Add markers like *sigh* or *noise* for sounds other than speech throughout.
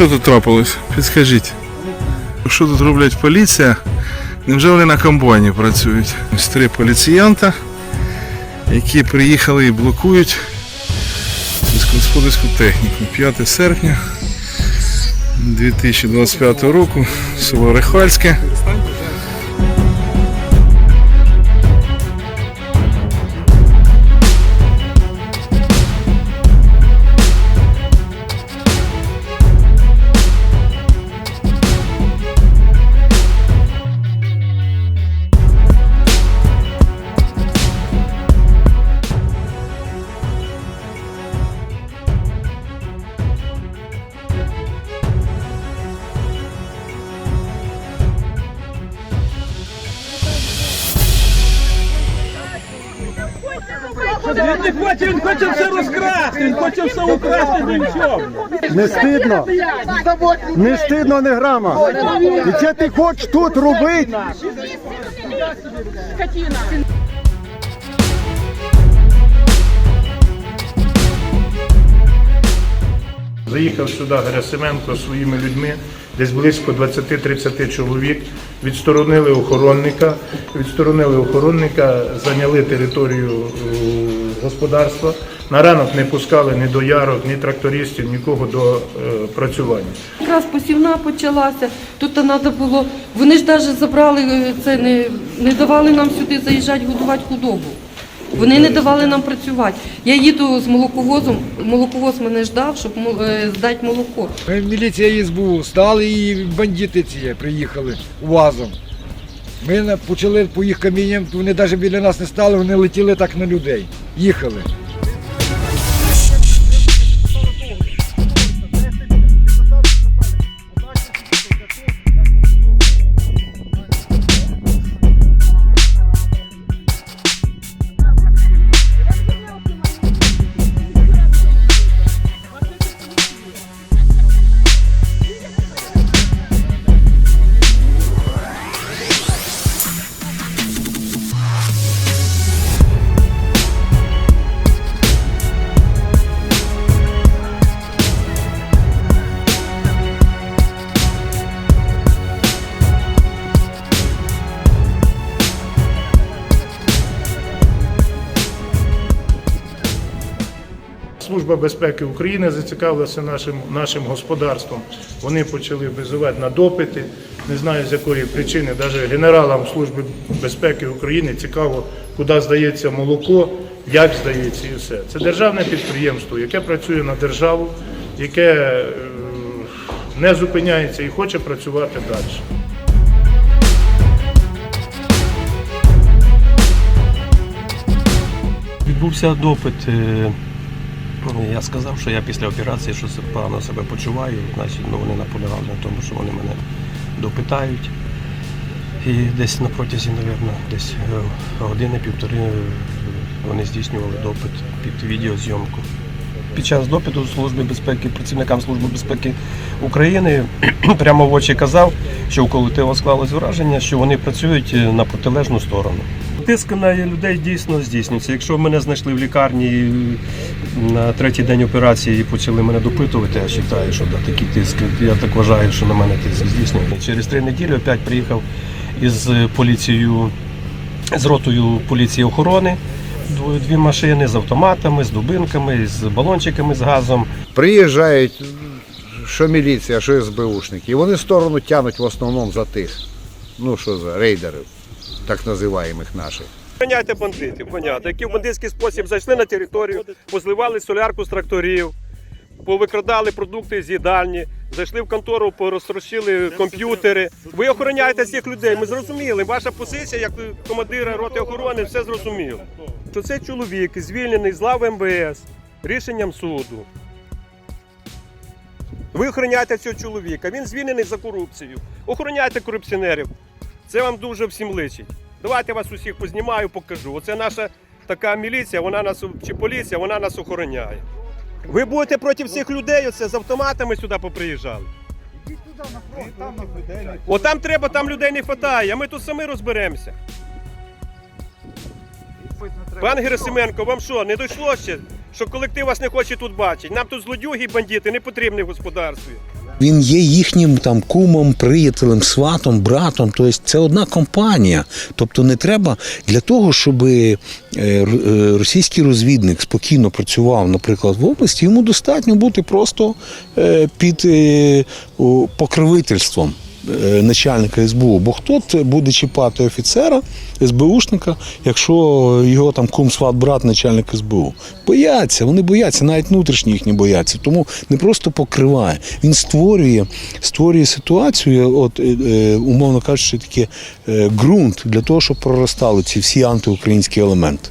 Що тут трапилось? Підскажіть. Що тут роблять поліція? Невже вони на комбайні працюють? Ось три поліціянта, які приїхали і блокують сільськогосподарську техніку. 5 серпня 2025 року, село Рихальське. Він не хоче, він хоче все розкрасти, він хоче все украсти до нічого. Не стидно? Не стидно, не грама. І це ти хочеш тут робити? Заїхав сюди Герасименко зі своїми людьми, десь близько 20-30 чоловік. Відсторонили охоронника, відсторонили охоронника, зайняли територію е, господарства. На ранок не пускали ні доярок, ні трактористів, нікого до е, працювання. Якраз посівна почалася. Тут треба було. Вони ж навіть забрали е, це, не, не давали нам сюди заїжджати годувати худобу. Вони не давали нам працювати. Я їду з молоковозом, молоковоз мене ждав, щоб мо- е, здати молоко. Ми міліція СБУ стали і бандити ці приїхали УАЗом. Ми почали по їх камінням, вони навіть біля нас не стали, вони летіли так на людей. Їхали. Служба безпеки України зацікавилася нашим, нашим господарством. Вони почали визивати на допити. Не знаю з якої причини. Навіть генералам Служби безпеки України цікаво, куди здається молоко, як здається і все. Це державне підприємство, яке працює на державу, яке е, не зупиняється і хоче працювати далі. Відбувся допит. Е, Я сказав, що я після операції що се- погано себе почуваю, значить ну, вони наполягали на тому, що вони мене допитають. І десь на протязі, мабуть, десь е, години-півтори е, вони здійснювали допит під відеозйомку. Під час допиту Служби безпеки, працівникам Служби безпеки України *clears throat* прямо в очі казав, що у колективу склалось враження, що вони працюють е, на протилежну сторону. Тиск на людей дійсно здійснюється. Якщо мене знайшли в лікарні на третій день операції і почали мене допитувати, я вважаю, що да, такий тиск. Я так вважаю, що на мене тиск здійснюється. Через три неділі опять приїхав із поліцією, з ротою поліції охорони. Дві машини з автоматами, з дубинками, з балончиками з газом. Приїжджають, що міліція, що СБУшники. І вони сторону тянуть в основному за тих. Ну що за рейдерів, так називаємих наших. Ганяйте бандитів, понятно, які в бандитський спосіб зайшли на територію, позливали солярку з тракторів, повикрадали продукти з їдальні, зайшли в контору, порозтрощили комп'ютери. Ви охороняєте цих людей. Ми зрозуміли. Ваша позиція, як командира роти охорони, все зрозуміло. Що цей чоловік звільнений з лав МВС рішенням суду. Ви охороняєте цього чоловіка. Він звільнений за корупцію. Охороняйте корупціонерів. Це вам дуже всім личить. Давайте я вас усіх познімаю, покажу. Оце наша така міліція, вона нас чи поліція, вона нас охороняє. Ви будете проти всіх людей, оце з автоматами сюди поприїжджали. От там треба, там людей не вистачає, а ми тут самі розберемося. Пан Герасименко, вам що, не дійшло ще, що колектив вас не хоче тут бачити? Нам тут злодюги і бандити не потрібні в господарстві. Він є їхнім там кумом, приятелем, сватом, братом. Тобто це одна компанія. Тобто не треба для того, щоб е, е, російський розвідник спокійно працював, наприклад, в області, йому достатньо бути просто е, під покровительством. Е, Начальника СБУ, бо хто буде чіпати офіцера, СБУшника, якщо його там кум сват брат начальник СБУ? Бояться, вони бояться, навіть внутрішні їхні бояться. Тому не просто покриває. Він створює, створює ситуацію, от, е, е, умовно кажучи, таке ґрунт для того, щоб проростали ці всі антиукраїнські елементи.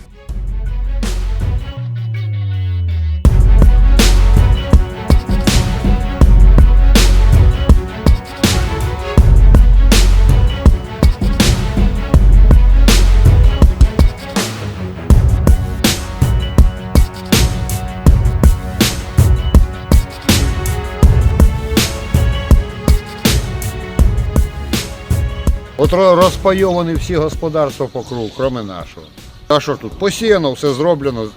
Розпайовані всі господарства по кругу, крім нашого. А що тут? Посіяно, все зроблено,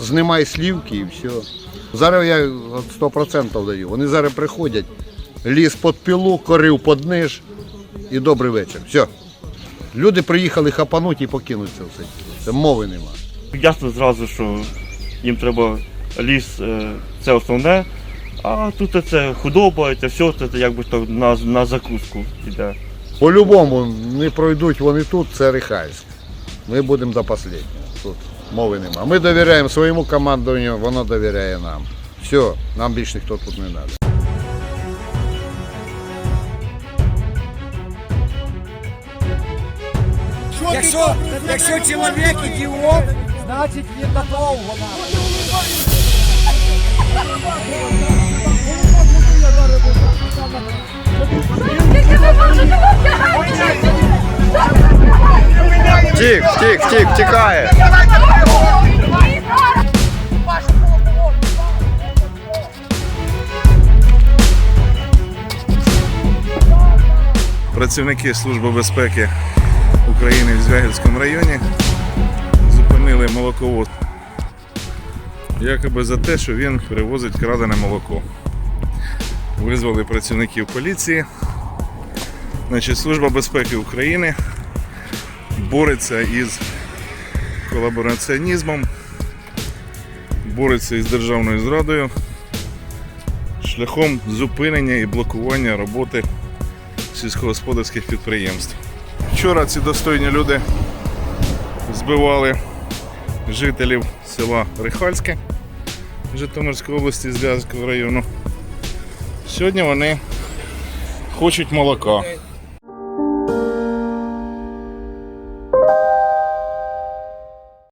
знімай слівки і все. Зараз я 100% даю. Вони зараз приходять, ліс під пілу, корив під ниж і добрий вечір. Все. Люди приїхали хапануть і покинуть це все. Це мови нема. Ясно зразу, що їм треба ліс, е, це основне, а тут це худоба, це все це якби то на, на закуску йде. По-любому не пройдуть вони тут, це Рихайськ. Ми будемо до останнього. Тут мови нема. Ми довіряємо своєму командуванню, воно довіряє нам. Все, нам більше ніхто тут не треба. Якщо, якщо чоловік ідіот, значить він на довго. Тік, тік, тік, тікає. Працівники Служби безпеки України в Звягільському районі зупинили молоковоз. Якоби за те, що він перевозить крадене молоко. Визвали працівників поліції. Значить, Служба безпеки України бореться із колабораціонізмом, бореться із державною зрадою шляхом зупинення і блокування роботи сільськогосподарських підприємств. Вчора ці достойні люди збивали жителів села Рихальське Житомирської області Зв'язкого району. Сьогодні вони хочуть молока.